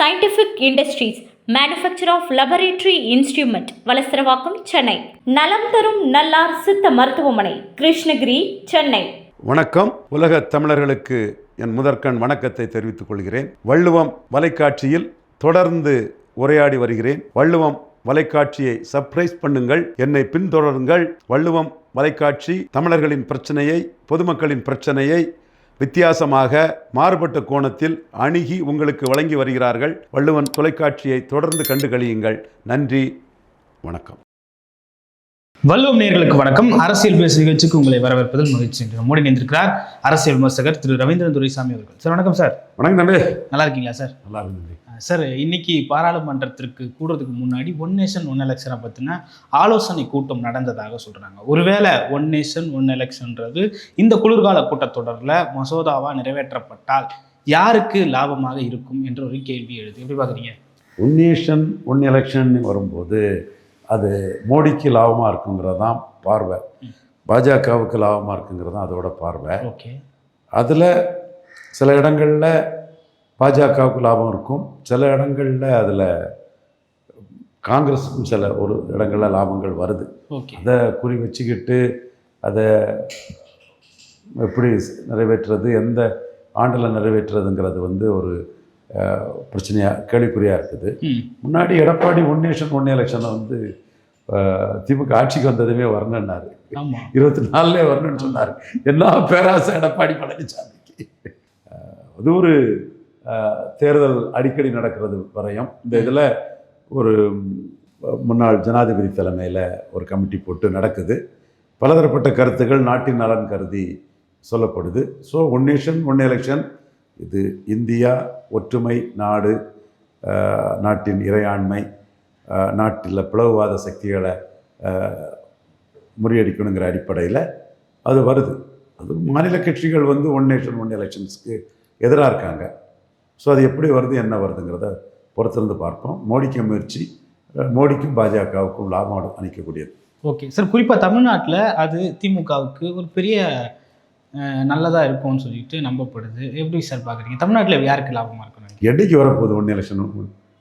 Scientific industries manufacturer of laboratory instrument Valasaravakkam Chennai. நலம் தரும் நல்லார் சித்த மருத்துவமனை கிருஷ்ணகிரி சென்னை. வணக்கம். உலக தமிழர்களுக்கு என் முதற்கண் வணக்கத்தை தெரிவித்துக் கொள்கிறேன். வள்ளுவம் வலைக்காட்சியில் தொடர்ந்து உரையாடி வருகிறேன். வள்ளுவம் வலைக்காட்சியை சர்ப்ரைஸ் பண்ணுங்கள் என்னை பின்தொடருங்கள். வள்ளுவம் வலைக்காட்சி தமிழர்களின் பிரச்சனையை பொதுமக்களின் பிரச்சனையை வித்தியாசமாக மாறுபட்ட கோணத்தில் அணுகி உங்களுக்கு வழங்கி வருகிறார்கள். வள்ளுவன் தொலைக்காட்சியை தொடர்ந்து கண்டு கழியுங்கள். நன்றி. வணக்கம். வல்லுவம் நேர்களுக்கு வணக்கம். அரசியல் பேசு நிகழ்ச்சிக்கு உங்களை வரவேற்பதில் மகிழ்ச்சி என்று நம்முடன் இணைந்திருக்கிறார் அரசியல் விமர்சகர் திரு ரவீந்திரன் துரைசாமி அவர்கள். சார் வணக்கம் சார். வணக்கம் தம்பி. நல்லா இருக்கீங்களா சார்? நல்லா அஹ் சார் இன்னைக்கு பாராளுமன்றத்திற்கு கூடுறதுக்கு முன்னாடி ஒன் நேஷன் ஒன் எலெக்ஷனை பற்றின ஆலோசனை கூட்டம் நடந்ததாக சொல்கிறாங்க ஒருவேளை ஒன் நேஷன் ஒன் எலெக்ஷன்ன்றது இந்த குளிர்கால கூட்டத்தொடரில் மசோதாவாக நிறைவேற்றப்பட்டால் யாருக்கு லாபமாக இருக்கும் என்ற ஒரு கேள்வி எழுது. எப்படி பார்க்குறீங்க? ஒன் நேஷன் ஒன் எலெக்ஷன் வரும்போது அது மோடிக்கு லாபமாக இருக்குங்கிறது தான் பார்வை. பாஜகவுக்கு லாபமாக இருக்குங்கிறது தான் அதோட பார்வை. ஓகே. அதில் சில இடங்களில் பாஜகவுக்கு லாபம் இருக்கும். சில இடங்களில் அதில் காங்கிரஸுக்கும் சில ஒரு இடங்களில் லாபங்கள் வருது. அதை குறி வச்சுக்கிட்டு அதை எப்படி நிறைவேற்றுறது எந்த ஆண்டில் நிறைவேற்றுறதுங்கிறது வந்து ஒரு பிரச்சனையாக கேள்விக்குறியாக இருக்குது. முன்னாடி எடப்பாடி ஒன் நேஷன் ஒன் எலெக்ஷனை வந்து திமுக ஆட்சிக்கு வந்ததுமே வரணுன்னாரு இருபத்தி நாலுலே வரணும்னு சொன்னார். என்ன பேராசை எடப்பாடி பழனிசாமிக்கு அது ஒரு தேர்தல் அடிக்கடி நடக்கிறது வரையும். இந்த இதில் ஒரு முன்னாள் ஜனாதிபதி தலைமையில் ஒரு கமிட்டி போட்டு நடக்குது. பலதரப்பட்ட கருத்துக்கள் நாட்டின் நலன் கருதி சொல்லப்படுது. So one nation one election இது இந்தியா ஒற்றுமை நாடு நாட்டின் இறையாண்மை நாட்டில் பிளவுவாத சக்திகளை முறியடிக்கணுங்கிற அடிப்படையில் அது வருது. அது மாநில கட்சிகள் வந்து ஒன் நேஷன் ஒன் எலெக்ஷன்ஸ்க்கு எதிராக இருக்காங்க. ஸோ அது எப்படி வருது என்ன வருதுங்கிறத பொறுத்திருந்து பார்ப்போம். மோடிக்கு முயற்சி மோடிக்கும் பாஜகவுக்கும் லாபம் அளிக்கக்கூடியது. ஓகே சார் குறிப்பாக தமிழ்நாட்டில் அது திமுகவுக்கு ஒரு பெரிய நல்லதாக இருக்கும்னு சொல்லிட்டு நம்பப்படுது. எப்படி சார் பார்க்குறீங்க தமிழ்நாட்டில் யாருக்கு லாபமாக இருக்கும்? என்னைக்கு வரப்போகுது one election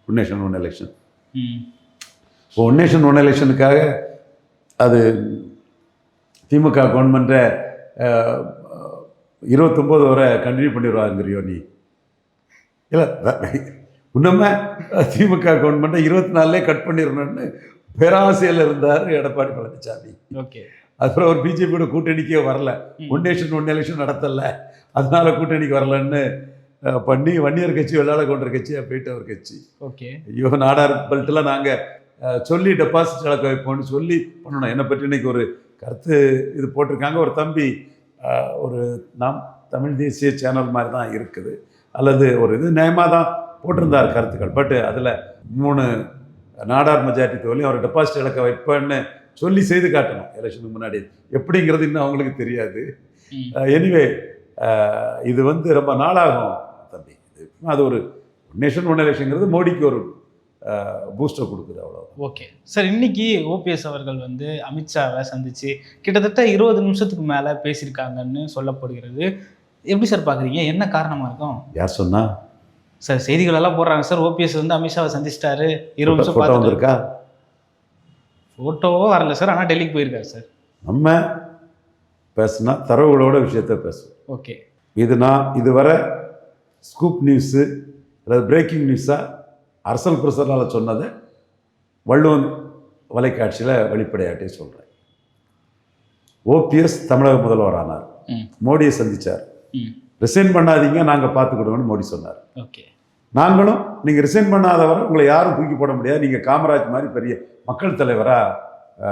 one nation one election இப்போ ஒன் நேஷன் ஒன் எலெக்ஷனுக்காக அது திமுக கவர்மெண்ட்டை இருபத்தொம்போது வரை கண்டினியூ பண்ணிடுவாங்கிறியோ நீ? இல்லை இன்னுமே திமுக கவர்மெண்ட்டை இருபத்தி நாலுலே கட் பண்ணிடணும்னு பேராசையில் இருந்தார் எடப்பாடி பழனிசாமி ஓகே. அப்புறம் அவர் பிஜேபியோட கூட்டணிக்கே வரல. ஒன் நேஷன் ஒன் எலெக்ஷன் நடத்தல. அதனால கூட்டணிக்கு வரலன்னு பண்ணி வன்னியர் கட்சி வெள்ளாள கவுண்டர் கட்சியாக போயிட்டு அவர் கட்சி. ஓகே. ஐயோ நாடார் பெல்ட்டெல்லாம் நாங்கள் சொல்லி டெபாசிட் இழக்க வைப்போம்னு சொல்லி பண்ணணும். என்னை பற்றி இன்னைக்கு ஒரு கருத்து இது போட்டிருக்காங்க. ஒரு தம்பி ஒரு நாம் தமிழ் தேசிய சேனல் மாதிரி தான் இருக்குது. அல்லது ஒரு இது நியாயமாக தான் போட்டிருந்தார் கருத்துக்கள். பட் அதில் மூணு நாடார் மெஜாரிட்டி தொழிலையும் அவர் டெபாசிட் இழக்க வைப்பேன்னு சொல்லி செய்து காட்டணும். எலெக்ஷனுக்கு முன்னாடி. எப்படிங்கிறது இன்னும் அவங்களுக்கு தெரியாது. எனிவே இது வந்து ரொம்ப நாளாகும் தம்பி. இது அது ஒரு நேஷன் ஒன் எலெக்ஷனுங்கிறது மோடிக்கு ஒரு பூஸ்டர் கொடுக்குது அவ்வளோ ஓகே. சார் இன்னைக்கு ஓபிஎஸ் அவர்கள் வந்து அமித்ஷாவை சந்திச்சு கிட்டத்தட்ட இருபது நிமிஷத்துக்கு மேலே பேசியிருக்காங்கன்னு சொல்லப்படுகிறது. எப்படி சார் பார்க்குறீங்க என்ன காரணமாக இருக்கும்? யார் சொன்னா? சார் செய்திகள் எல்லாம் போடுறாங்க. சார் ஓபிஎஸ் வந்து அமித்ஷாவை சந்திச்சிட்டாரு. இருபது நிமிஷம் பார்த்துட்டு வந்திருக்கா? ஃபோட்டோவோ வரல சார் ஆனால் டெல்லிக்கு போயிருக்காரு சார். நம்ம பேசுனா தரவுகளோட விஷயத்த பேசுவோம். ஓகே. இது நான் இதுவரை ஸ்கூப் நியூஸு அதாவது பிரேக்கிங் நியூஸாக அரசல் பிரசரால் சொன்னதை வள்ளுவன் வலைக்காட்சியில் வெளிப்படையாட்டி சொல்கிறேன் ஓபிஎஸ் தமிழக முதல்வர் ஆனார். மோடியை சந்திச்சார். ம். ரிசைன் பண்ணாதீங்க நாங்கள் பார்த்துக்கிடுவோம்னு மோடி சொன்னார். ஓகே. நாங்களும் நீங்கள் ரிசைன் பண்ணாதவரை உங்களை யாரும் தூக்கி போட முடியாது. நீங்கள் காமராஜ் மாதிரி பெரிய மக்கள் தலைவராக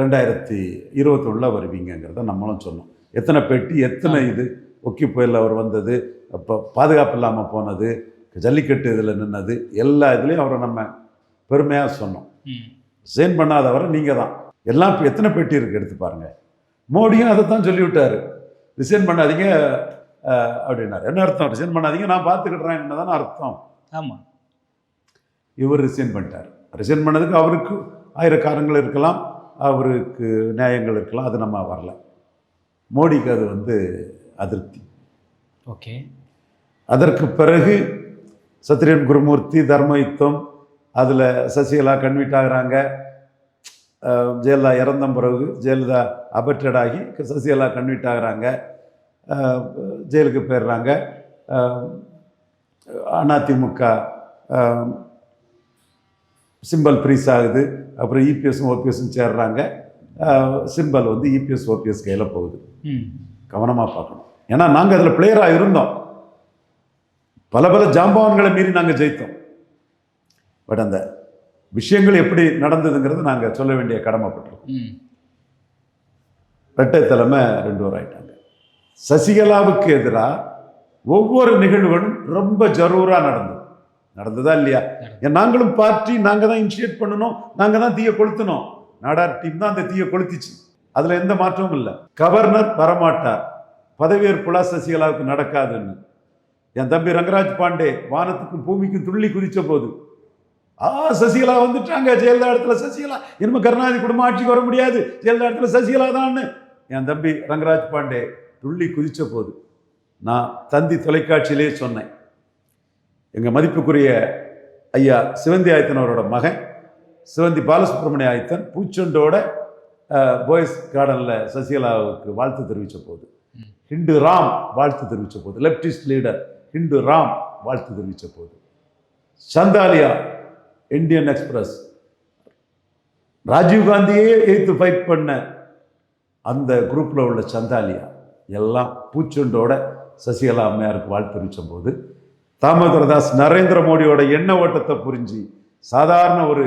ரெண்டாயிரத்தி இருபத்தொன்னில் வருவீங்கங்கிறத நம்மளும் சொன்னோம். எத்தனை பெட்டி எத்தனை இது ஒக்கி புயலில் அவர் வந்தது அப்போ பாதுகாப்பு இல்லாமல் போனது ஜல்லிக்கட்டு இதில் நின்னது எல்லா இதுலேயும் அவரை நம்ம பெருமையாக சொன்னோம். ரிசைன் பண்ணாதவரை நீங்கள் தான். எல்லாம் இப்ப எத்தனை பெட்டி இருக்குது எடுத்து பாருங்கள் மோடியும் அதை தான் சொல்லிவிட்டார். ரிசைன் பண்ணாதீங்க. அப்படின்னாரு என்ன அர்த்தம்? ரிசைன் பண்ணாதீங்க. நான் பார்த்துக்கிடுறேன் என்னதானே அர்த்தம்? ஆமாம் இவர் ரிசைன் பண்ணிட்டார். ரிசைன் பண்ணதுக்கு அவருக்கு ஆயிரக்காரங்கள் இருக்கலாம் அவருக்கு நியாயங்கள் இருக்கலாம் அது நம்ம வரல. மோடிக்கு அது வந்து அதிருப்தி. ஓகே. அதற்கு பிறகு சத்ரியன் குருமூர்த்தி தர்மயுத்தம் அதில் சசிகலா கன்வீட் ஆகுறாங்க. ஜெயலலிதா இறந்த பிறகு ஜெயலலிதா அபற்றட் ஆகி சசிகலா கன்வீட் ஆகுறாங்க. ஜெயிலுக்கு போயிடுறாங்க. அதிமுக சிம்பல் ப்ரீஸ் ஆகுது. அப்புறம் இபிஎஸும் ஓபிஎஸும் சேர்றாங்க. சிம்பல் வந்து இபிஎஸ் ஓபிஎஸ் கையில் போகுது. கவனமாக பார்க்கணும். ஏன்னா நாங்கள் அதில் பிளேயராக இருந்தோம். பல பல ஜாம்பவான்களை மீறி நாங்கள் ஜெயித்தோம். பட் அந்த விஷயங்கள் எப்படி நடந்ததுங்கிறது நாங்கள் சொல்ல வேண்டிய கடமைப்பட்டிருக்கோம். ரெட்டை தலைமை ரெண்டு பேர் ஆயிட்டாங்க. சசிகலாவுக்கு எதிராக ஒவ்வொரு நிகழ்வுகளும் ரொம்ப ஜரூராக நடந்தது. நடந்ததா இல்லையா? நாங்களும் பார்ட்டி நாங்கள் தான் இனிஷியேட் பண்ணணும் நாங்கள் தான் தீயை கொளுத்தினோம் நாடார் டீம் தான் அந்த தீயை கொளுத்திச்சு. அதில் எந்த மாற்றமும் இல்லை. கவர்னர் வரமாட்டார். பதவியேற்புலா சசிகலாவுக்கு நடக்காதுன்னு. என் தம்பி ரங்கராஜ் பாண்டே வானத்துக்கும் பூமிக்கும் துள்ளி குதிச்ச போது ஆ சசிகலா வந்துட்டாங்க. ஜெயலலிதா இடத்துல சசிகலா. இனிமே கருணாநிதி குடும்ப ஆட்சிக்கு வர முடியாது. ஜெயலலிதா இடத்துல சசிகலா தான்னு. என் தம்பி ரங்கராஜ் பாண்டே துள்ளி குதித்த போது நான் தந்தி தொலைக்காட்சியிலே சொன்னேன். எங்கள் மதிப்புக்குரிய ஐயா சிவந்தி ஆயத்தன் அவரோட மகன் சிவந்தி பாலசுப்ரமணிய ஆயத்தன் பூச்சொண்டோட பாய்ஸ் கார்டனில் சசிகலாவுக்கு வாழ்த்து தெரிவித்த போது ஹிண்டு ராம் வாழ்த்து தெரிவித்த போது லெப்டிஸ்ட் லீடர் ஹிண்டு ராம் வாழ்த்து தெரிவித்த போது சந்தாலியா இந்தியன் எக்ஸ்பிரஸ் ராஜீவ்காந்தியே எய்த்து ஃபைட் பண்ண அந்த குரூப்பில் உள்ள சந்தாலியா எல்லாம் பூச்சொண்டோட சசிகலா அம்மையாருக்கு வாழ்த்து போது தாமோதரதாஸ் நரேந்திர மோடியோட எண்ண ஓட்டத்தை புரிஞ்சு சாதாரண ஒரு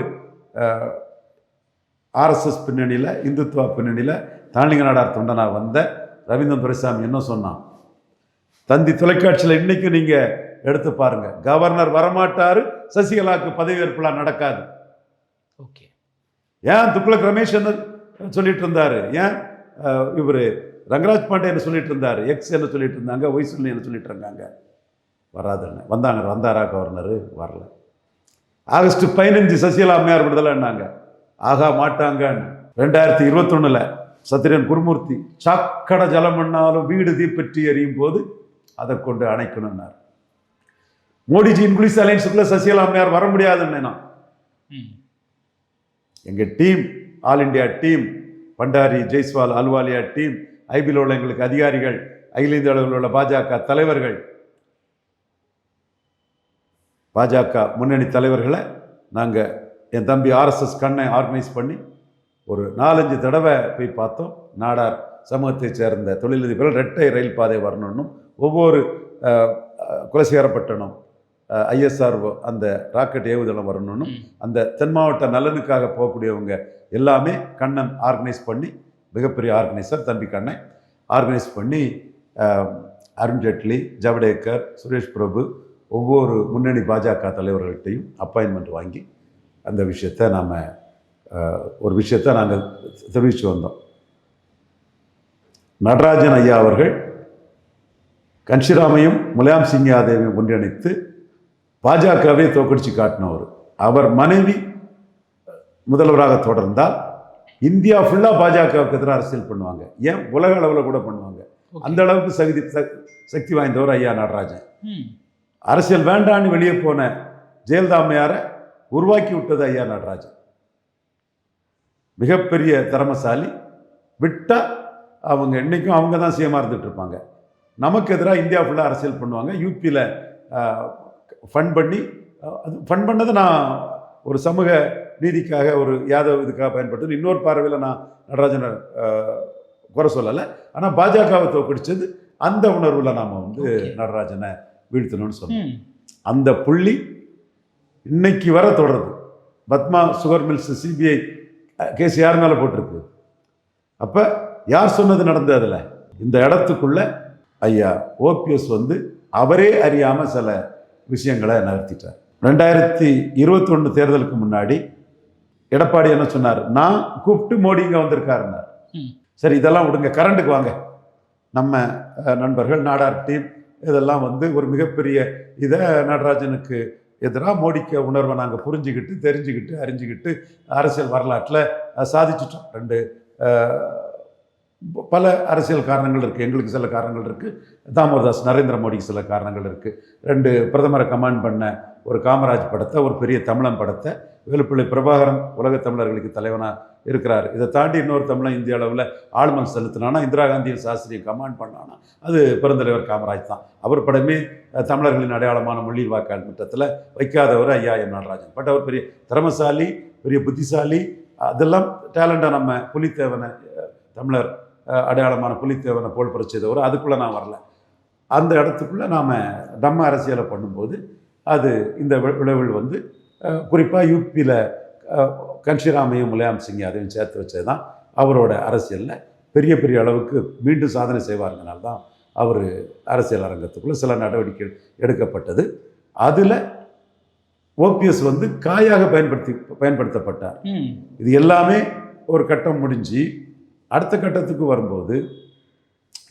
ஆர்எஸ்எஸ் பின்னணியில் இந்துத்துவா பின்னணியில் தாண்டிங்க நாடார் தொண்டனா வந்த ரவீந்திரன் துரைசாமி என்ன சொன்னான்? தந்தி தொலைக்காட்சியில் இன்னைக்கும் நீங்கள் எடுத்து பாருங்க. கவர்னர் வரமாட்டாரு சசிகலாவுக்கு பதவியேற்புலாம் நடக்காது. ஓகே. ஏன் துக்ளக் ரமேஷ் என்ன சொல்லிட்டு இருந்தாரு? ஏன் இவர் ரங்கராஜ் பாண்டே என்ன சொல்லிட்டு இருந்தாரு? எக்ஸ் என்ன சொல்லிட்டு இருந்தாங்க? ஒய்சுல்னி என்ன சொல்லிட்டு இருந்தாங்க? வராதுன்னு வந்தாங்க. வந்தாரா கவர்னர்? வரல. ஆகஸ்ட் பதினஞ்சு சசிகலா அம்மையார் விடுதலைன்னாங்க. ஆகா மாட்டாங்கன்னு. ரெண்டாயிரத்தி இருபத்தொன்னுல சத்திரியன் குருமூர்த்தி சக்கட ஜலம் பண்ணாலும் வீடு தீப்பற்றி எரியும் போது அதை கொண்டு அணைக்கணும்னார். மோடிஜி இங்கிலீஷ் அலைன்ஸுக்குள்ள சசிகலா அம்மையார் வர முடியாதுன்னு நான். எங்கள் team all India team Bhandari Jaiswal Ahluwalia team ஐபியில் உள்ள எங்களுக்கு அதிகாரிகள் அகில இந்திய அளவில் உள்ள பாஜக தலைவர்கள் பாஜக முன்னணி தலைவர்களை நாங்கள் என் தம்பி ஆர்எஸ்எஸ் கண்ணை ஆர்கனைஸ் பண்ணி ஒரு நாலஞ்சு தடவை போய் பார்த்தோம் நாடார் சமூகத்தைச் சேர்ந்த தொழிலதிபர்கள் ரெட்டை ரயில் பாதை வரணும்னும் ஒவ்வொரு குலசேகரப்பட்டணம் ஐஎஸ்ஆர் அந்த ராக்கெட் ஏவுதளம் வரணும்னு. அந்த தென் மாவட்ட நலனுக்காக போகக்கூடியவங்க எல்லாமே கண்ணன் ஆர்கனைஸ் பண்ணி மிகப்பெரிய ஆர்கனைசர் தம்பி கண்ணை. ஆர்கனைஸ் பண்ணி அருண்ஜேட்லி அருண் ஜேட்லி ஜவடேக்கர் சுரேஷ் பிரபு ஒவ்வொரு முன்னணி பாஜக தலைவர்கள்ட்டையும் அப்பாயின்மெண்ட் வாங்கி அந்த விஷயத்தை நாம் ஒரு விஷயத்தை நாங்கள் தெரிவித்து வந்தோம். நடராஜன் ஐயா அவர்கள் கன்ஷிராமையும் முலாம் சிங் யாதேவையும் ஒன்றிணைத்து பாஜகவை தோக்கடிச்சு காட்டினவர். அவர் மனைவி முதல்வராக தொடர்ந்தால் இந்தியா ஃபுல்லாக பாஜகவுக்கு எதிராக அரசியல் பண்ணுவாங்க. ஏன்? உலக அளவில் கூட பண்ணுவாங்க. அந்த அளவுக்கு சக்தி சக்- சக்தி வாய்ந்தவர் ஐயா நடராஜன். அரசியல் வேண்டான்னு வெளியே போன ஜெயலலிதா அம்மையாரை உருவாக்கி விட்டது ஐயா நடராஜன். மிகப்பெரிய திறமசாலி. விட்டா அவங்க என்னைக்கும் அவங்க தான் சிஎமாக இருந்துட்டு இருப்பாங்க. நமக்கு எதிராக இந்தியா ஃபுல்லாக அரசியல் பண்ணுவாங்க. யூபியில் ஃபண்ட் பண்ணி அது ஃபண்ட் பண்ணதை நான் ஒரு சமூக நீதிக்காக ஒரு யாதவ் இதுக்காக பயன்படுத்து இன்னொரு பார்வையில் நான் நடராஜனை குறை சொல்லலை. ஆனால் பாஜகவை தோக்கடிச்சது அந்த உணர்வில் நாம் வந்து. நடராஜனை வீழ்த்தணும்னு சொன்னோம். அந்த புள்ளி இன்னைக்கு வர தொடருது. Padma sugar mills CBI case யார் மேலே போட்டிருக்கு? அப்போ யார் சொன்னது நடந்தது அதில்? இந்த இடத்துக்குள்ள ஐயா ஓபிஎஸ் வந்து அவரே அறியாமல் சில விஷயங்களை நகர்த்திட்டார். ரெண்டாயிரத்தி இருபத்தொன்று தேர்தலுக்கு முன்னாடி எடப்பாடி என்ன சொன்னார்? நான் கூப்பிட்டு மோடி இங்கே வந்திருக்காருன்னார். சரி இதெல்லாம் விடுங்க கரண்ட்டுக்கு வாங்க. நம்ம நண்பர்கள் நாடார் டீம் இதெல்லாம் வந்து ஒரு மிகப்பெரிய இதை நடராஜனுக்கு எதிராக மோடிக்க உணர்வை நாங்கள் புரிஞ்சுக்கிட்டு தெரிஞ்சுக்கிட்டு அறிஞ்சுக்கிட்டு அரசியல் வரலாற்றில் சாதிச்சிட்டோம். ரெண்டு பல அரசியல் காரணங்கள் இருக்குது எங்களுக்கு சில காரணங்கள் இருக்குது தாமோதாஸ் நரேந்திர மோடிக்கு சில காரணங்கள் இருக்குது ரெண்டு பிரதமரை கமாண்ட் பண்ண ஒரு காமராஜ் படத்தை ஒரு பெரிய தமிழன் படத்தை வேலுப்பிள்ளை பிரபாகரன் உலக தமிழர்களுக்கு தலைவனாக இருக்கிறார். இதை தாண்டி இன்னொரு தமிழன் இந்திய அளவில் ஆளுமன் செலுத்தினானா இந்திரா காந்தியின் சாஸ்திரியை கமாண்ட் பண்ணானா அது பெருந்தலைவர் காமராஜ் தான். அவர் படமே தமிழர்களின் அடையாளமான மொழி வாக்காளர் திட்டத்தில் வைக்காதவர் ஐயா என் நடராஜன். பட் அவர் பெரிய திறமசாலி பெரிய புத்திசாலி அதெல்லாம் டேலண்டாக நம்ம புலித்தேவனை தமிழர் அடையாளமான புலித்தேவனை போல் செய்தவர். அதுக்குள்ளே நான் வரல. அந்த இடத்துக்குள்ளே நாம் நம்ம அரசியலை பண்ணும்போது அது இந்த வி- விளைவுகள் வந்து குறிப்பாக யூபியில் கன்ஷிராமையும் முலாயம் சிங் அதையும் சேர்த்து வச்சது தான் அவரோட அரசியலில் பெரிய பெரிய அளவுக்கு மீண்டும் சாதனை செய்வாருங்கனால தான் அவர் அரசியல் அரங்கத்துக்குள்ளே சில நடவடிக்கைகள் எடுக்கப்பட்டது. அதில் ஓபிஎஸ் வந்து காயாக பயன்படுத்தி பயன்படுத்தப்பட்டார். இது எல்லாமே ஒரு கட்டம் முடிஞ்சு அடுத்த கட்டத்துக்கு வரும்போது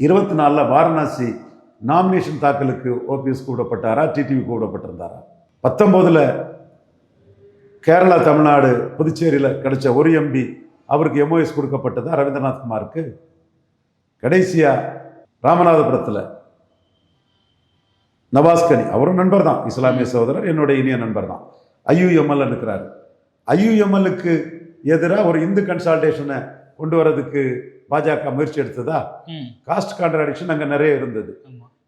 இருபத்தி நாலில் வாரணாசி நாமினேஷன் தாக்கலுக்கு ஓபிஎஸ் கூடப்பட்டாரா டிடிவி கூடப்பட்டிருந்தாரா? பத்தொம்போதில் கேரளா தமிழ்நாடு புதுச்சேரியில் கிடைச்ச ஒரு எம்பி அவருக்கு எம்ஓஎஸ் கொடுக்கப்பட்டதா ரவீந்திரநாத் குமாருக்கு. கடைசியாக ராமநாதபுரத்தில் நவாஸ்கனி அவரும் நண்பர் தான் இஸ்லாமிய சகோதரர் என்னுடைய இனிய நண்பர் தான் ஐயுஎம்எல் இருக்கிறார் ஐயுஎம்எல்லுக்கு எதிராக ஒரு இந்து கன்சால்டேஷனை கொண்டு வரதுக்கு பாஜக முயற்சி எடுத்ததா? காஸ்ட் கான்ட்ராடிக்ஷன் அங்கே நிறைய இருந்தது.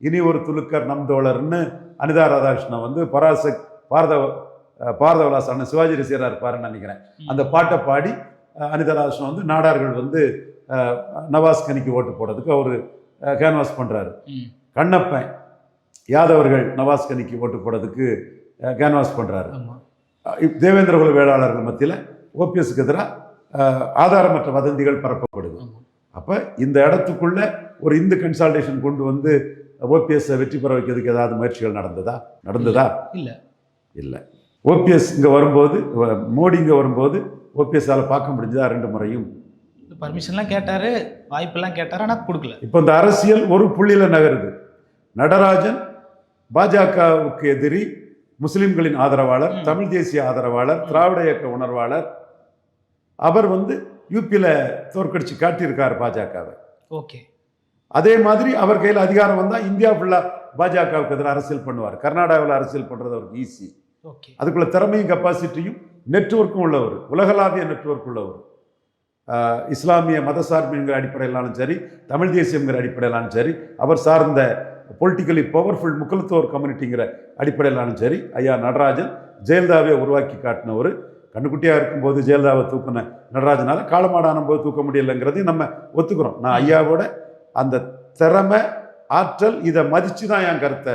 இனி ஒரு துலுக்கர் நம் தோழர்னு அனிதா ராதாகிருஷ்ணன் வந்து பராசக் பாரத அஹ், பாரதவிலாஸ் அண்ணன் சிவாஜி ரசிகராக இருப்பாருன்னு நினைக்கிறேன். அந்த பாட்டை பாடி அனிதா ராதாகிருஷ்ணன் வந்து நாடார்கள் வந்து நவாஸ் கனிக்கு ஓட்டு போடுறதுக்கு அவர் கேன்வாஸ் பண்ணுறாரு கண்ணப்பன் யாதவர்கள் நவாஸ் கனிக்கு ஓட்டு போடுறதுக்கு கேன்வாஸ் பண்ணுறாரு ஆமா. தேவேந்திரகுல வேளாளர்கள் மத்தியில் ஓபிஎஸ்க்கு எதிராக ஆதாரமற்ற வதந்திகள் பரப்பப்படுது. அப்போ இந்த இடத்துக்குள்ள ஒரு இந்து கன்சால்டேஷன் கொண்டு வந்து ஓபிஎஸ்ஸை வெற்றி பெற வைக்கிறதுக்கு ஏதாவது முயற்சிகள் நடந்ததா? நடந்ததா? இல்ல. இல்லை. ஓபிஎஸ் இங்கே வரும்போது மோடி இங்கே வரும்போது ஓபிஎஸ்ஸால் பார்க்க முடிஞ்சதா ரெண்டு முறையும்? பர்மிஷன்லாம் கேட்டாரு வாய்ப்பெல்லாம் கேட்டாரு ஆனா கொடுக்கல. இப்போ இந்த அரசியல் ஒரு புள்ளியில் நகருது. நடராஜன் பாஜகவுக்கு எதிரி முஸ்லிம்களின் ஆதரவாளர். தமிழ் தேசிய ஆதரவாளர் திராவிட இயக்க உணர்வாளர். அவர் வந்து யூபியில் தோற்கடிச்சு காட்டியிருக்கார் பாஜகவை. ஓகே. அதே மாதிரி அவர் கையில் அதிகாரம் வந்தால் இந்தியா ஃபுல்லாக பாஜகவுக்கு எதிராக அரசியல் பண்ணுவார். கர்நாடகாவில் அரசியல் பண்ணுறது அவருக்கு ஈஸி ஓகே. அதுக்குள்ள திறமையும் கெப்பாசிட்டியும் நெட்வொர்க்கும் உள்ளவர். உலகளாவிய நெட்வொர்க் உள்ளவர். இஸ்லாமிய மதசார்புங்கிற அடிப்படையிலாலும் சரி தமிழ் தேசியங்கிற அடிப்படையிலாலும் சரி அவர் சார்ந்த பொலிட்டிக்கலி பவர்ஃபுல் முக்குலத்தோர் கம்யூனிட்டிங்கிற அடிப்படையிலாலும் சரி ஐயா நடராஜன் ஜெயலலிதாவை உருவாக்கி காட்டினவர். கண்ணுக்குட்டியாக இருக்கும்போது ஜெயலலிதாவை தூக்கின நடராஜனால காலமாடான போது தூக்க முடியலைங்கிறதையும் நம்ம ஒத்துக்கிறோம். நான் ஐயாவோட அந்த திறமை ஆற்றல் இதை மதித்து தான் என் கருத்தை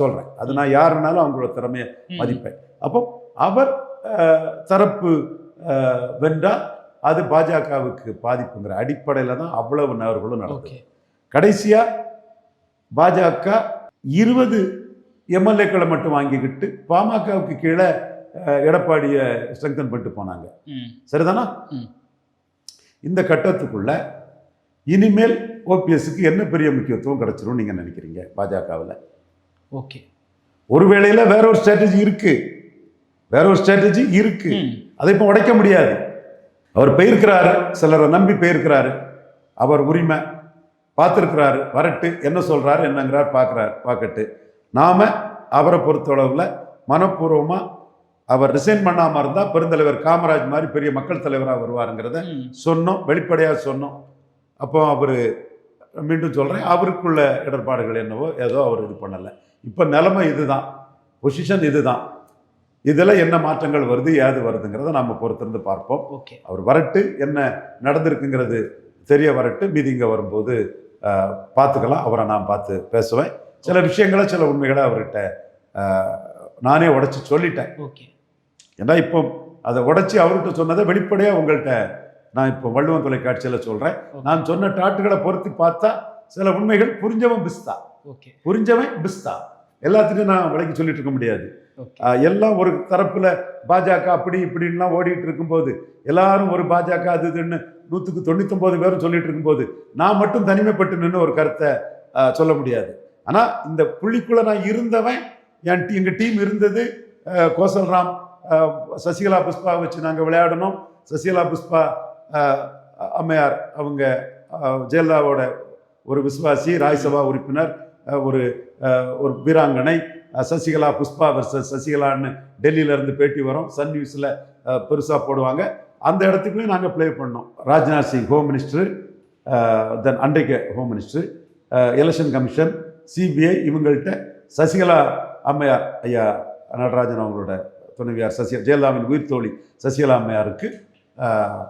சொல்றேன். அது நான் யாருனாலும் அவங்களோட திறமையை. மதிப்பேன். அப்போ அவர் தரப்பு வென்றால் அது பாஜகவுக்கு பாதிப்புங்கிற அடிப்படையில் தான் அவ்வளவு நகர்களும் நடந்தது. ஓகே. கடைசியா பாஜக இருபது எம்எல்ஏக்களை மட்டும் வாங்கிக்கிட்டு பாமகவுக்கு கீழே எடப்பாடியை ஸ்ட்ரெங்தன் பண்ணிட்டு போனாங்க. சரிதானா. இந்த கட்டத்துக்குள்ள இனிமேல் ஓபிஎஸ்க்கு என்ன பெரிய முக்கியத்துவம் கிடைச்சிரும் நீங்க நினைக்கிறீங்க பாஜகவில்? ஓகே. ஒரு வேளையில வேற ஒரு ஸ்ட்ராட்டஜி இருக்கு. வேற ஒரு ஸ்ட்ராட்டஜி இருக்கு. அதை இப்போ உடைக்க முடியாது. அவர் போயிருக்கிறாரு சிலரை நம்பி போயிருக்கிறாரு. அவர் உரிமை பார்த்துருக்கிறாரு. வரட்டு என்ன சொல்றாரு என்னங்கிறார் பார்க்குறாரு பார்க்கட்டு. நாம அவரை பொறுத்தளவில் மனப்பூர்வமாக அவர் ரிசைன் பண்ணாமல் இருந்தால் பெருந்தலைவர் காமராஜ் மாதிரி பெரிய மக்கள் தலைவராக வருவாருங்கிறத சொன்னோம் வெளிப்படையாக சொன்னோம். அப்போ அவர் மீண்டும் சொல்கிறேன் அவருக்குள்ள இடர்பாடுகள் என்னவோ ஏதோ அவர் இது பண்ணலை. இப்போ நிலைமை இதுதான். பொசிஷன் இதுதான். இதில் என்ன மாற்றங்கள் வருது ஏது வருதுங்கிறத நம்ம பொறுத்திருந்து பார்ப்போம். ஓகே. அவர் வரட்டு என்ன நடந்திருக்குங்கிறது தெரிய வரட்டு மீதி இங்கே வரும்போது பார்த்துக்கலாம் அவரை நான் பார்த்து பேசுவேன். சில விஷயங்களை சில உண்மைகளை அவர்கிட்ட நானே உடைச்சி சொல்லிட்டேன். ஓகே. ஏன்னா இப்போ அதை உடைச்சி அவர்கிட்ட சொன்னதை வெளிப்படையாக உங்கள்கிட்ட நான் இப்போ வள்ளுவன் தொலைக்காட்சியில் சொல்கிறேன் நான் சொன்ன டாட்டுகளை பொருத்தி பார்த்தா சில உண்மைகள் புரிஞ்சவன் பிஸ்தா. ஓகே. புரிஞ்சவன் பிஸ்தா. எல்லாத்துக்கும் நான் விலைக்கு சொல்லிட்டு இருக்க முடியாது. எல்லாம் ஒரு தரப்புல பாஜக அப்படி இப்படின்லாம் ஓடிட்டு இருக்கும்போது எல்லாரும் ஒரு பாஜக அது இதுன்னு நூற்றுக்கு தொண்ணூத்தொம்பது பேரும் சொல்லிட்டு இருக்கும்போது நான் மட்டும் தனிமைப்பட்டு நின்று ஒரு கருத்தை சொல்ல முடியாது. ஆனால் இந்த புள்ளிக்குள்ள நான் இருந்தவன் என் எங்கள் டீம் இருந்தது கோசல்ராம். சசிகலா புஷ்பா வச்சு நாங்கள் விளையாடணும். சசிகலா புஷ்பா அம்மையார் அவங்க ஜெயலலிதாவோட ஒரு விசுவாசி ராஜ்யசபா உறுப்பினர் ஒரு ஒரு வீராங்கனை. சசிகலா புஷ்பா வர்சஸ் சசிகலான்னு டெல்லியிலேருந்து பேட்டி வரும். சன் நியூஸில் பெருசாக போடுவாங்க. அந்த இடத்துக்குள்ளேயும் நாங்கள் ப்ளே பண்ணோம். Rajnath Singh home minister then அன்றைக்கு home minister election commission CBI இவங்கள்ட்ட சசிகலா அம்மையார் ஐயா நடராஜன் அவங்களோட துணைவியார் சசி ஜெயலலிதாவின் உயிர் தோழி சசிகலா அம்மையாருக்கு அஹ்,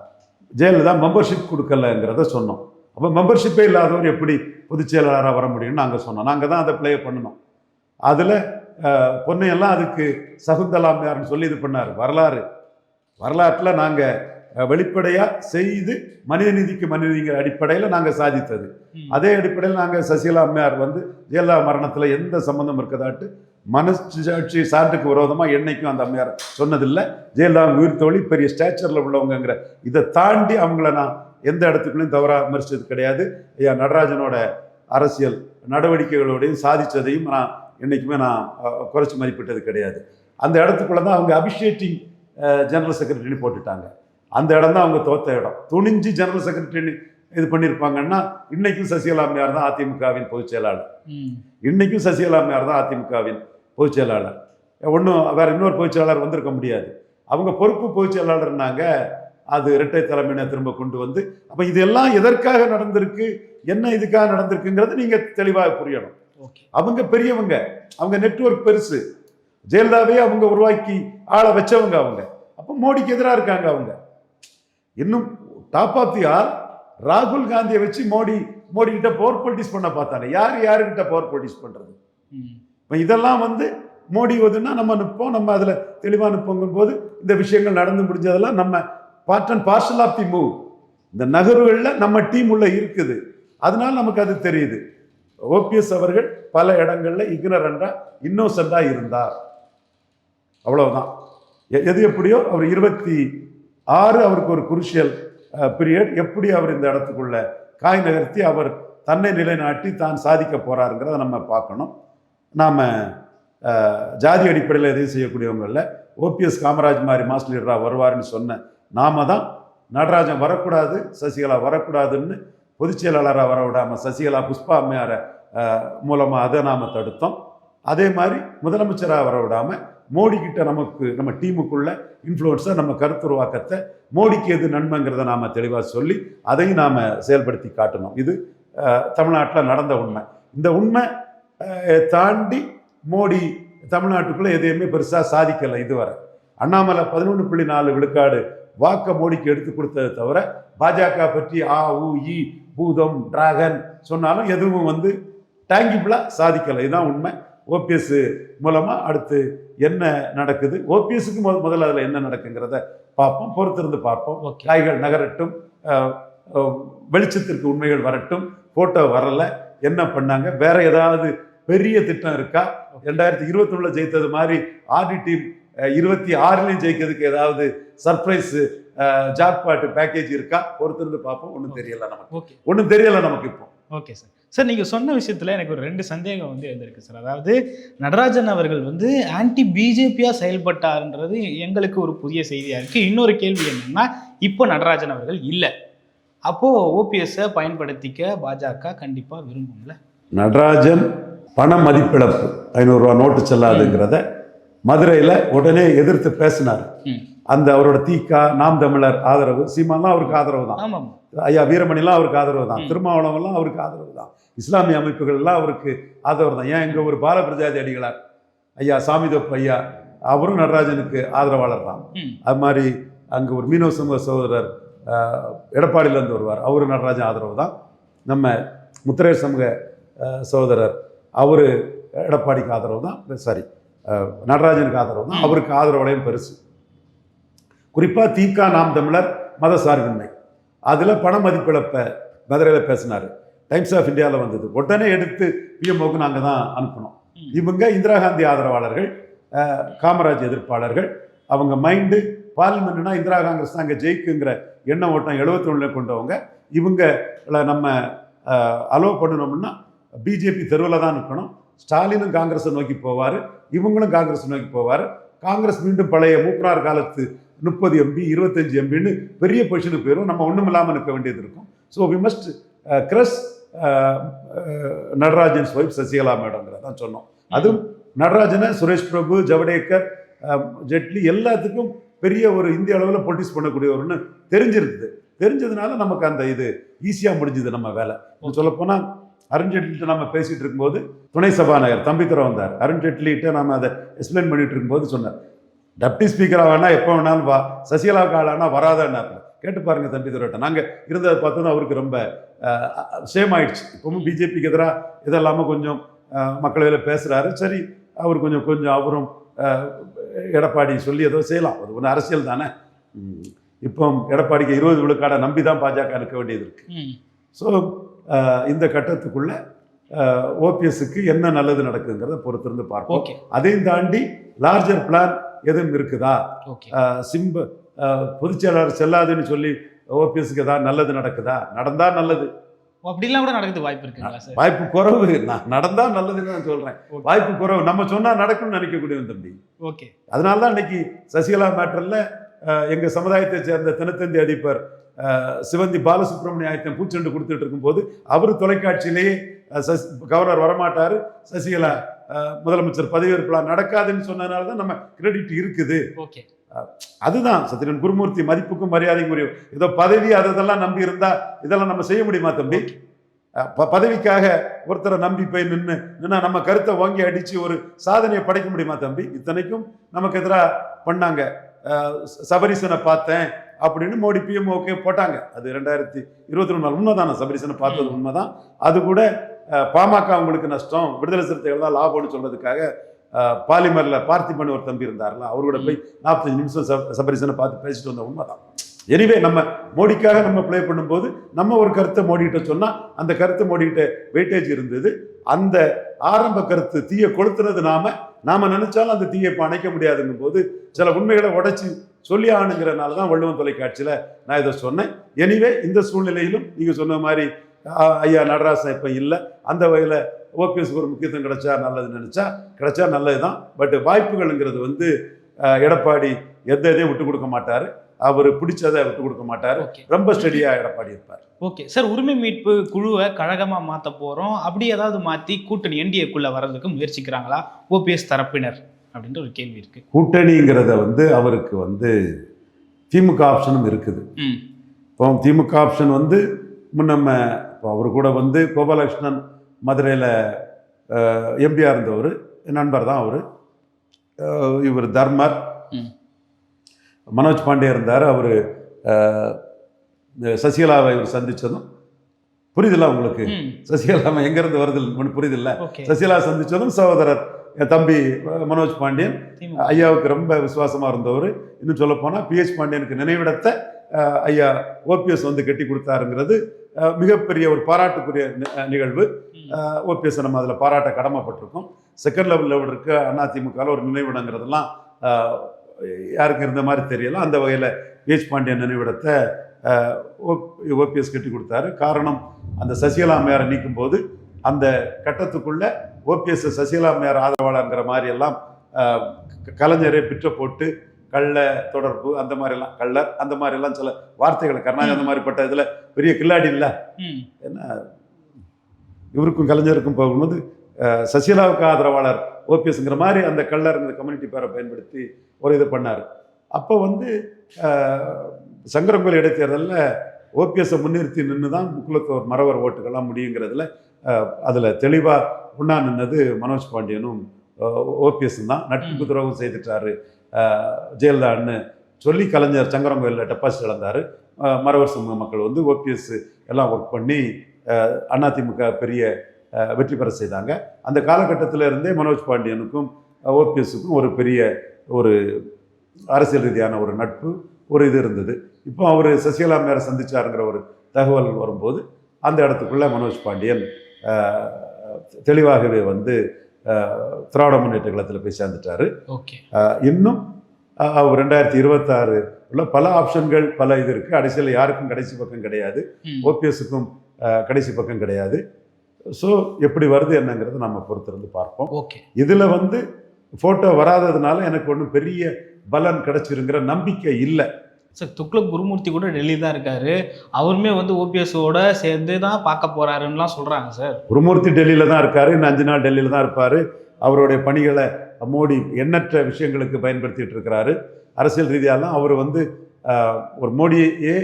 ஜெயலலிதா மெம்பர்ஷிப் கொடுக்கலங்கிறத சொன்னோம். அப்போ மெம்பர்ஷிப்பே இல்லாதவர் எப்படி பொதுச் செயலாளராக வர முடியும்னு நாங்கள் சொன்னோம். நாங்கள் தான் அதை ப்ளே பண்ணணும். அதில் பொன்னையெல்லாம் அதுக்கு சகுந்தலா அம்மையார்னு சொல்லி இது பண்ணார். வரலாறு. வரலாற்றில் நாங்கள் வெளிப்படையாக செய்து மனிதநீதிக்கு மனிதநீதிங்கிற அடிப்படையில் நாங்கள் சாதித்தது. அதே அடிப்படையில் நாங்கள் சசிகலா அம்மையார் வந்து ஜெயலலிதா மரணத்தில் எந்த சம்பந்தம் இருக்கதாட்டு மனசாட்சி சான்றுக்கு விரோதமாக என்னைக்கும் அந்த அம்மையார் சொன்னதில்லை. ஜெயலலிதா உயிர் தோழி பெரிய ஸ்டேச்சரில் உள்ளவங்கங்கிற இதை தாண்டி அவங்கள நான் எந்த இடத்துக்குள்ளேயும் தவறாக விமர்சித்தது கிடையாது. ஐயா நடராஜனோட அரசியல் நடவடிக்கைகளோடையும் சாதித்ததையும் நான் என்றைக்குமே நான் குறைச்சி மதிப்பிட்டது கிடையாது. அந்த இடத்துக்குள்ள தான் அவங்க அபிஷேட்டிங் ஜெனரல் செக்ரட்டரின்னு போட்டுட்டாங்க. அந்த இடம் தான் அவங்க தோத்த இடம். துணிஞ்சு ஜெனரல் செக்ரட்டரின்னு இது பண்ணியிருப்பாங்கன்னா இன்னைக்கும் சசிகலா அம்மையார் தான் அதிமுகவின் பொதுச் செயலாளர். இன்னைக்கும் சசிகலா அம்மையார் தான் அதிமுகவின் பொதுச் செயலாளர் ஒன்றும் வேற இன்னொரு பொதுச் செயலாளர் வந்திருக்க முடியாது. அவங்க பொறுப்பு பொதுச் செயலாளர்னாங்க அது இரட்டை தலைமையினை திரும்ப கொண்டு வந்து அப்போ இதெல்லாம் எதற்காக நடந்திருக்கு என்ன இதுக்காக நடந்திருக்குங்கிறது நீங்கள் தெளிவாக புரியணும். அவங்க பெரியவங்க அவங்க நெட்வொர்க் பெருசு. ஜெயலலிதாவே அவங்க உருவாக்கி ஆள வச்சவங்க அவங்க. அப்போ மோடிக்கு எதிராக இருக்காங்க அவங்க. இன்னும் டாப் ஆஃப் தி ஆல் ராகுல் காந்தியை வச்சு மோடி மோடி கிட்ட பவர் பொலிட்டிக்ஸ் பண்ண பார்த்தாங்க யார் யாருக்கிட்ட பவர் பொலிட்டிக்ஸ் பண்றது? ம். இப்போ இதெல்லாம் வந்து மோடி வந்துன்னா நம்ம நிற்போம் நம்ம அதில் தெளிவாக நிற்போங்கும் போது இந்த விஷயங்கள் நடந்து முடிஞ்சதெல்லாம் நம்ம part and parcel of the move இந்த நகர்வுகளில் நம்ம டீம் உள்ள இருக்குது. அதனால நமக்கு அது தெரியுது. ஓபிஎஸ் அவர்கள் பல இடங்களில் இக்னரண்டாக இன்னோசண்டாக இருந்தார். அவ்வளவுதான். எ- எது எப்படியோ அவர் இருபத்தி ஆறு அவருக்கு ஒரு குருஷியல் பீரியட் எப்படி அவர் இந்த இடத்துக்குள்ள காய் நகர்த்தி அவர் தன்னை நிலைநாட்டி தான் சாதிக்க போறாருங்கிறத நம்ம பார்க்கணும். நாம் ஜாதி அடிப்படையில் எதையும் செய்யக்கூடியவங்களில் ஓபிஎஸ் காமராஜ் மாதிரி மாஸ்டர் லீடராக வருவாருன்னு சொன்ன நாம தான் நடராஜன் வரக்கூடாது சசிகலா வரக்கூடாதுன்னு பொதுச் செயலாளராக வர விடாமல் சசிகலா புஷ்பா அம்மையாரை மூலமாக அதை நாம் தடுத்தோம். அதே மாதிரி முதலமைச்சராக வர விடாமல் மோடி கிட்ட நமக்கு நம்ம டீமுக்குள்ள இன்ஃப்ளூயன்ஸை நம்ம கருத்துருவாக்கத்தை மோடிக்கு எது நன்மைங்கிறத நாம் தெளிவாக சொல்லி அதையும் நாம் செயல்படுத்தி காட்டணும். இது தமிழ்நாட்டில் நடந்த உண்மை. இந்த உண்மை தாண்டி மோடி தமிழ்நாட்டுக்குள்ளே எதையுமே பெருசாக சாதிக்கலை இதுவரை. அண்ணாமலை பதினொன்று புள்ளி நாலு விழுக்காடு வாக்க மோடிக்கு எடுத்து கொடுத்ததை தவிர பாஜக பற்றி ஆ உ இ பூதம் டிராகன் சொன்னாலும் எதுவும் வந்து டேங்கிபிளாக சாதிக்கலை. இதுதான் உண்மை. ஓபிஎஸ் மூலமாக அடுத்து என்ன நடக்குது? ஓபிஎஸ்க்கு முத முதல்ல அதில் என்ன நடக்குங்கிறத பார்ப்போம். பொறுத்திருந்து பார்ப்போம். காய்கள் நகரட்டும் வெளிச்சத்திற்கு உண்மைகள் வரட்டும். போட்டோ வரல. என்ன பண்ணாங்க? வேற ஏதாவது பெரிய திட்டம் இருக்கா? ரெண்டாயிரத்தி இருபத்தி ஜெயித்தது மாதிரி ஆர்டி டீம் இருபத்தி ஆறுலையும் ஜெயிக்கிறதுக்கு ஏதாவது சர்ப்ரைஸ் ஜாக்பாட் பேக்கேஜ் இருக்கா? பொறுத்திருந்து பார்ப்போம். ஒன்றும் தெரியல நமக்கு. ஒன்றும் தெரியல நமக்கு இப்போ. Okay sir. சார் நீங்கள் சொன்ன விஷயத்தில் எனக்கு ஒரு ரெண்டு சந்தேகம் வந்து எழுந்திருக்கு சார். அதாவது நடராஜன் அவர்கள் வந்து ஆன்டி பிஜேபியாக செயல்பட்டார்ன்றது எங்களுக்கு ஒரு புதிய செய்தியாக இருக்குது இன்னொரு கேள்வி என்னன்னா இப்போ நடராஜன் அவர்கள் இல்லை. அப்போது ஓபிஎஸ்ஸை பயன்படுத்திக்க பாஜக கண்டிப்பாக விரும்பும்ல? நடராஜன் பண மதிப்பிழப்பு ஐநூறுரூவா நோட்டு செல்லாதுங்கிறத மதுரையில் உடனே எதிர்த்து பேசினார். அந்த அவரோட தீக்கா நாம் தமிழர் ஆதரவு சீமான்லாம் அவருக்கு ஆதரவு தான். ஐயா வீரமணிலாம் அவருக்கு ஆதரவு தான். திருமாவளவன்லாம் அவருக்கு ஆதரவு தான். இஸ்லாமிய அமைப்புகள் எல்லாம் அவருக்கு ஆதரவு தான். ஏன் இங்கே ஒரு பாலபிரஜாதி அடிகளார்? ஐயா சாமிதோப் ஐயா அவரும் நடராஜனுக்கு ஆதரவாளர் தான். அது மாதிரி அங்கே ஒரு மீனவ சமூக சகோதரர் எடப்பாடியிலேருந்து வருவார். அவரு நடராஜன் ஆதரவு தான். நம்ம முத்திரையர் சமூக சகோதரர் அவர் எடப்பாடிக்கு ஆதரவு தான் சாரி நடராஜனுக்கு ஆதரவு தான் அவருக்கு ஆதரவுலையும் பெருசு. குறிப்பாக தீகா நாம் தமிழர் மத சார்பின்மை. அதில் பண மதிப்பிழப்பை மதுரையில் பேசினார். டைம்ஸ் ஆஃப் இந்தியாவில் வந்தது. உடனே எடுத்து பிஎம்ஓக்கு நாங்கள் தான் அனுப்பினோம். இவங்க இந்திரா காந்தி ஆதரவாளர்கள் காமராஜ் எதிர்ப்பாளர்கள். அவங்க மைண்டு பார்லிமெண்ட்னா இந்திரா காங்கிரஸ் தான் அங்கே ஜெயிக்குங்கிற எண்ண ஓட்டம் எழுபத்தொன்னில் கொண்டவங்க. இவங்கள நம்ம அலோவ் பண்ணணும்னா பிஜேபி தெருவில் தான் நிற்கணும் ஸ்டாலினும் காங்கிரஸை நோக்கி போவார். இவங்களும் காங்கிரஸ் நோக்கி போவார். காங்கிரஸ் மீண்டும் பழைய மூப்பனார் காலத்து முப்பது எம்பி இருபத்தஞ்சு எம்பின்னு பெரிய பொசிஷனுக்கு போயிடும் நம்ம ஒன்றும் இல்லாமல் நிற்க வேண்டியது இருக்கும். So we must grasp Natarajan wife Sasikala மேடம்ங்கிறத தான் சொன்னோம். அதுவும் நடராஜனை சுரேஷ் பிரபு ஜவடேக்கர் uh, ஜெட்லி எல்லாத்துக்கும் பெரிய ஒரு இந்திய அளவில் பொலிட்டிக்ஸ் பண்ணக்கூடியவர்னு தெரிஞ்சிருக்குது தெரிஞ்சதுனால நமக்கு அந்த இது ஈஸியாக முடிஞ்சுது நம்ம வேலை. சொல்லப்போனால் அருண்ஜேட்லிட்ட நம்ம பேசிகிட்டு இருக்கும்போது துணை சபாநாயகர் தம்பித்துறை வந்தார். அருண்ஜேட்லிகிட்ட நம்ம அதை எக்ஸ்பிளைன் பண்ணிட்டு இருக்கும்போது சொன்னார். டெப்டி ஸ்பீக்கராக வேணா எப்போ வேணாலும் வா. சசிகலாவுக்கு ஆளானா வராதான்னாப்புல. கேட்டு பாருங்க தம்பித்துறைட்ட நாங்கள் இருந்ததை பார்த்தோன்னா அவருக்கு ரொம்ப சேம் ஆயிடுச்சு. இப்பவும் பிஜேபிக்கு எதிராக இதெல்லாமல் கொஞ்சம் மக்களவையில் பேசுகிறாரு சரி அவர் கொஞ்சம் கொஞ்சம் அவரும் எடப்பாடி சொல்லி ஏதோ செய்யலாம். அது ஒன்று அரசியல் தானே. இப்போ எடப்பாடிக்கு இருபது விழுக்காடை நம்பி தான் பாஜக இருக்க வேண்டியது இருக்கு. ம். ஸோ இந்த கட்டத்துக்குள்ள ஓபிஎஸ்க்கு என்ன நல்லது நடக்குங்கிறத பொறுத்திருந்து பார்ப்போம். அதையும் தாண்டி லார்ஜர் பிளான் எதுவும் இருக்குதா? சிம்ப பொதுச்செயலாளர் செல்லாதுன்னு சொல்லி ஓபிஎஸ்க்கு ஏதாவது நல்லது நடக்குதா? நடந்தா நல்லது. அப்படிலாம் கூட நடக்குது வாய்ப்பு சார்? வாய்ப்பு குறைவு. நான் நடந்தா நல்லதுன்னு நான் சொல்றேன். வாய்ப்பு குறைவு. நம்ம சொன்னா நடக்கும்னு நினைக்கக்கூடியவன் தம்பி. ஓகே. அதனால தான் இன்னைக்கு சசிகலா மேட்டர்ல எங்க சமுதாயத்தை சேர்ந்த தினத்தந்தி அதிபர் சிவந்தி பாலசுப்ரமணிய ஆயத்தம் பூச்செண்டு கொடுத்துட்டு இருக்கும்போது அவர் தொலைக்காட்சியிலேயே சசி கவர்னர் வரமாட்டாரு. சசிகலா முதலமைச்சர் பதவியேற்பலாம் நடக்காதுன்னு சொன்னதுனால தான் நம்ம கிரெடிட் இருக்குது. ஓகே. அதுதான் சத்திரன் குருமூர்த்தி மதிப்புக்கும் மரியாதைக்கும் உரிய ஏதோ பதவி அதெல்லாம் நம்பி இருந்தா இதெல்லாம் நம்ம செய்ய முடியுமா தம்பி? பதவிக்காக ஒருத்தரை நம்பி போய் நின்று நின்னா நம்ம கருத்தை வாங்கி அடிச்சு ஒரு சாதனையை படைக்க முடியுமா தம்பி? இத்தனைக்கும் நமக்கு எதிராக பண்ணாங்க. சபரிசனை பார்த்தேன். அப்படின்னு மோடி பிஎம் ஓகே போட்டாங்க. அது ரெண்டாயிரத்தி இருபத்தி ரெண்டு உண்மை உண்மைதான்? சபரிசனை பார்த்தது உண்மை தான் அது கூட பாமக அவங்களுக்கு நஷ்டம் விடுதலை சிறுத்தைகள் தான் லாபம்னு சொல்றதுக்காக பாலிமரில் பார்த்திபன் ஒரு தம்பி இருந்தார்ல அவரோட போய் நாற்பத்தஞ்சு நிமிஷம் சபரிசனை பார்த்து பேசிட்டு வந்த உண்மை தான் எனிவே நம்ம மோடிக்காக நம்ம ப்ளே பண்ணும்போது நம்ம ஒரு கருத்தை மோடிக்கிட்ட சொன்னால் அந்த கருத்து மோடிக்கிட்ட வெயிட்டேஜ் இருந்தது. அந்த ஆரம்ப கருத்து தீயை கொளுத்துனது நாம நாம நினைச்சாலும் அந்த தீயை இப்போ அணைக்க முடியாதுங்கும் போது சில உண்மைகளை உடைச்சி சொல்லி ஆணுங்கிறனால தான் வள்ளுவன் தொலைக்காட்சியில் நான் இதை சொன்னேன். எனிவே இந்த சூழ்நிலையிலும் நீங்கள் சொன்ன மாதிரி ஐயா நடராசன் இப்போ இல்லை. அந்த வகையில் ஓபிஎஸ்க்கு ஒரு முக்கியத்துவம் கிடைச்சா நல்லதுன்னு நினச்சா கிடைச்சா நல்லது தான் பட் வாய்ப்புகள்ங்கிறது வந்து எடப்பாடி எந்த இதையும் விட்டு கொடுக்க மாட்டார். அவர் பிடிச்சதை விட்டு கொடுக்க மாட்டார். ரொம்ப ஸ்டெடியாக எடப்பாடி இருப்பார். ஓகே. சார் உரிமை மீட்பு குழுவை கழகமா மாத்த போறோம். அப்படி ஏதாவது மாத்தி கூட்டணி என்டிஏக்குள்ள வர்றதுக்கு முயற்சிக்கிறாங்களா? ஓபிஎஸ் தரப்பினர். அப்படின்ற ஒரு கேள்வி இருக்கு. கூட்டணிங்கிறத வந்து அவருக்கு வந்து திமுக ஆப்ஷனும் இருக்குது. இப்போ திமுக ஆப்ஷன் வந்து நம்ம இப்போ அவர் கூட வந்து கோபாலகிருஷ்ணன் மதுரையில் எம்பியாக இருந்தவர் நண்பர் தான் அவர். இவர் தர்மர். மனோஜ் பாண்டே இருந்தார் அவர் சசிகலாவை இவர் சந்தித்ததும் புரியுதுல்ல உங்களுக்கு? சசிகலா எங்கேருந்து வருது புரியுதில்ல? சசிகலா சந்தித்ததும் சகோதரர் என் தம்பி மனோஜ் பாண்டியன் ஐயாவுக்கு ரொம்ப விசுவாசமா இருந்தவர். இன்னும் சொல்ல போனா பிஹெச் பாண்டியனுக்கு நினைவிடத்தை ஐயா ஓபிஎஸ் வந்து கட்டி கொடுத்தாருங்கிறது மிகப்பெரிய ஒரு பாராட்டுக்குரிய நிகழ்வு. ஓபிஎஸ் நம்ம அதில் பாராட்ட கடமைப்பட்டிருக்கோம். செகண்ட் லெவலில் இருக்க அதிமுகவில் ஒரு நினைவிடங்கிறதெல்லாம் யாருக்கு இருந்த மாதிரி தெரியல. அந்த வகையில் பிஹெச் பாண்டியன் நினைவிடத்தை ஓபிஎஸ் கட்டி கொடுத்தாரு. காரணம் அந்த சசிகலா அம்மையாரை நீக்கும் போது அந்த கட்டத்துக்குள்ள ஓபிஎஸ் சசிகலா மாதிரி எல்லாம் அஹ், க- கலைஞரை பிற்ற போட்டு கள்ள தொடர்பு அந்த மாதிரிலாம் கள்ளர் அந்த மாதிரிலாம் சில வார்த்தைகள் கருணாநிதி அந்த மாதிரிப்பட்ட இதில் பெரிய கில்லாடி இல்லை. என்ன இவருக்கும் கலைஞருக்கும் போகும்போது சசிகலாவுக்கு ஆதரவாளர் ஓபிஎஸ்ங்கிற மாதிரி அந்த கள்ளருங்கிற கம்யூனிட்டி பேரை பயன்படுத்தி ஒரு இது பண்ணார். அப்போ வந்து சங்கரங்கோல் இடைத்தேர்தலில் ஓபிஎஸ்ஸை முன்னிறுத்தி நின்று தான் முக்குலத்தோர் மறவர் ஓட்டுக்கெல்லாம் முடியுங்கிறதுல அதில் தெளிவாக உண்ணா நின்னது மனோஜ் பாண்டியனும் ஓபிஎஸும் தான். நட்புக்கு துரோகம் செய்துட்டாரு. ஜெயலலிதான்னு சொல்லி கலைஞர் சங்கரங்கோயிலில் டெபாசிட் இழந்தார். மறவர் சமூக மக்கள் வந்து ஓபிஎஸ் எல்லாம் ஒர்க் பண்ணி அதிமுக பெரிய வெற்றி பெற செய்தாங்க. அந்த காலகட்டத்தில் இருந்தே மனோஜ் பாண்டியனுக்கும் ஓபிஎஸ்ஸுக்கும் ஒரு பெரிய ஒரு அரசியல் ரீதியான ஒரு நட்பு ஒரு இது இருந்தது. இப்போ அவர் சசிகலா மேரை சந்திச்சாருங்கிற ஒரு தகவல் வரும்போது அந்த இடத்துக்குள்ள மனோஜ் பாண்டியன் தெளிவாகவே வந்து திராவிட முன்னேற்ற கழகத்தில் போய் சேர்ந்துட்டாரு. இன்னும் ரெண்டாயிரத்தி இருபத்தாறு உள்ள பல ஆப்ஷன்கள் பல இது இருக்குது அரசியல் யாருக்கும் கடைசி பக்கம் கிடையாது. ம். ஓபிஎஸ்ஸுக்கும் கடைசி பக்கம் கிடையாது. ஸோ எப்படி வருது என்னங்கிறத நம்ம பொறுத்திருந்து பார்ப்போம். ஓகே. இதில் வந்து ஃபோட்டோ வராததுனால எனக்கு ஒன்றும் பெரிய பலன் கிடைச்சிருங்கிற நம்பிக்கை இல்லை. சார் துக்ளக் குருமூர்த்தி கூட டெல்லி தான் இருக்காரு. அவருமே வந்து ஓபிஎஸோட சேர்ந்து தான் பார்க்க போறாருன்னுலாம் சொல்றாங்க சார் குருமூர்த்தி டெல்லியில் தான் இருக்கார். இன்னும் அஞ்சு நாள் டெல்லியில் தான் இருப்பார். அவருடைய பணிகளை மோடி எண்ணற்ற விஷயங்களுக்கு பயன்படுத்திட்டு இருக்கிறாரு. அரசியல் ரீதியாலாம் அவர் வந்து ஒரு மோடியே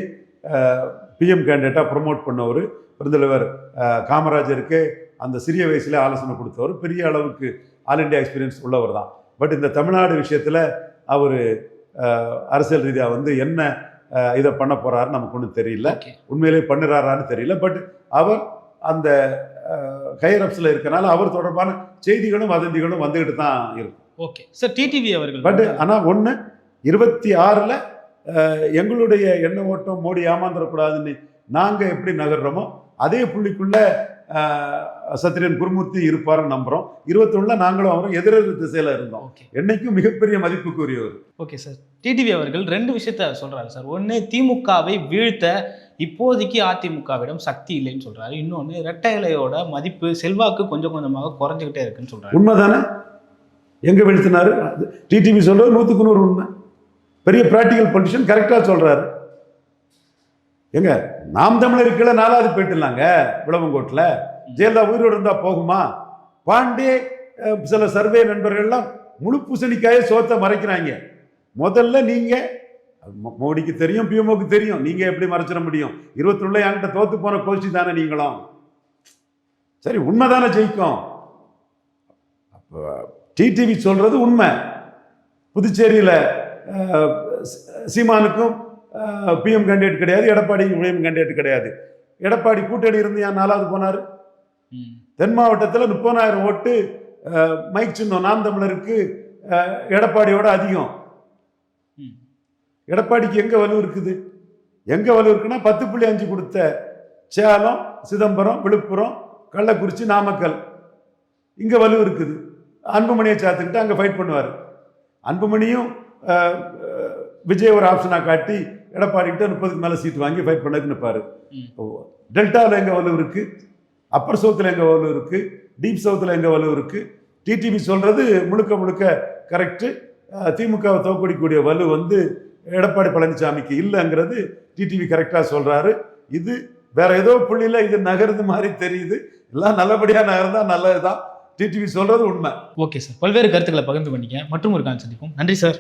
பிஎம் கேண்டிடேட்டாக ப்ரொமோட் பண்ணவர். பெருந்தலைவர் காமராஜருக்கு அந்த சிறிய வயசில் ஆலோசனை கொடுத்தவர். பெரிய அளவுக்கு ஆல் இண்டியா எக்ஸ்பீரியன்ஸ் உள்ளவர் தான் பட் இந்த தமிழ்நாடு விஷயத்தில் அவர் அரசியல் ரீதியாக வந்து என்ன இதை பண்ண போகிறாருன்னு நமக்கு ஒன்றும் தெரியல. உண்மையிலே பண்ணுறாரான்னு தெரியல. பட் அவர் அந்த ஹையர் அப்ஸில் இருக்கனால அவர் தொடர்பான செய்திகளும் வதந்திகளும் வந்துக்கிட்டு தான் இருக்கும். ஓகே சார் டிடிவி அவர்கள் பட் ஆனால் ஒன்று இருபத்தி ஆறில் எங்களுடைய எண்ண ஓட்டம் மோடி ஏமாந்துடக்கூடாதுன்னு நாங்கள் எப்படி நகர்றோமோ அதே புள்ளிக்குள்ள அஹ், சத்ரியன் குருமூர்த்தி இருப்பாருன்னு நம்புகிறோம் இருபத்தொன்னில் நாங்களும் அவரும் எதிரெதிர் திசையில் இருந்தோம். என்னைக்கும் மிகப்பெரிய மதிப்புக்குரியவர். ஓகே சார் டிடிவி அவர்கள் ரெண்டு விஷயத்த சொல்றாரு சார் ஒன்று திமுகவை வீழ்த்த இப்போதைக்கு அதிமுகவிடம் சக்தி இல்லைன்னு சொல்றாரு. இன்னொன்று இரட்டை இலையோட மதிப்பு செல்வாக்கு கொஞ்சம் கொஞ்சமாக குறைஞ்சிக்கிட்டே இருக்குன்னு சொல்றாரு. உண்மைதானே? எங்கே வீழ்த்தினாரு? டிடிவி சொல்றது நூற்றுக்கு நூறு உண்மை. பெரிய ப்ராக்டிக்கல் பொலிட்டிஷன் கரெக்டாக சொல்றாரு. எங்க? நாம் தமிழர் கீழே நாலாவது போயிட்டுலாங்க விளவங்கோட்டில். ஜெயலலிதா உயிரோடு இருந்தால் போகுமா? பாண்டே சில சர்வே நண்பர்கள்லாம் முழு பூசணிக்காயே சோத்தை மறைக்கிறாங்க. முதல்ல நீங்கள் மோடிக்கு தெரியும் பிஎம்ஓக்கு தெரியும். நீங்கள் எப்படி மறைச்சிட முடியும்? இருபத்தி என்கிட்ட தோத்து போன கோச்சி தானே நீங்களும். சரி உண்மை தானே ஜெயிக்கும். அப்போ டிடிவி சொல்றது உண்மை. புதுச்சேரியில் சீமானுக்கும் பிஎம் கேண்டிடேட் கிடையாது எடப்பாடி பிஎம் கேண்டிடேட் கிடையாது. எடப்பாடி கூட்டணி இருந்து ஏன் நாலாவது போனார். தென் மாவட்டத்தில் முப்பதாயிரம் ஓட்டு மைக் சின்னம் நாம் தமிழருக்கு எடப்பாடியோட அதிகம். எடப்பாடிக்கு எங்க வலு இருக்குது? எங்க வலு இருக்குன்னா பத்து புள்ளி அஞ்சு கொடுத்த சேலம் சிதம்பரம் விழுப்புரம் கள்ளக்குறிச்சி நாமக்கல். இங்க வலு இருக்குது. அன்புமணியை சேர்த்துக்கிட்டு அங்க ஃபைட் பண்ணுவார். அன்புமணியும் விஜய் ஒரு ஆப்ஷனாக காட்டி எடப்பாடிக்கிட்ட முப்பதுக்கு மேலே சீட் வாங்கி ஃபைட் பண்ணதுன்னு நிற்பாரு டெல்டாவில் எங்கே வலு இருக்குது அப்பர் சவுத்தில் எங்கே வலு இருக்குது டீப் சவுத்தில் எங்கே வலு இருக்குது டிடிவி சொல்கிறது முழுக்க முழுக்க கரெக்டு திமுகவை தோக்கடிக்கூடிய வலு வந்து எடப்பாடி பழனிசாமிக்கு இல்லைங்கிறது டிடிவி கரெக்டாக சொல்கிறாரு இது வேற ஏதோ புள்ளியில் இது நகருது மாதிரி தெரியுது. எல்லாம் நல்லபடியாக நகர்ந்தா நல்லதுதான். டிடிவி சொல்கிறது உண்மை. ஓகே சார் பல்வேறு கருத்துக்களை பகிர்ந்து பண்ணிக்க மற்றும் ஒரு கால் சந்திப்போம். நன்றி சார்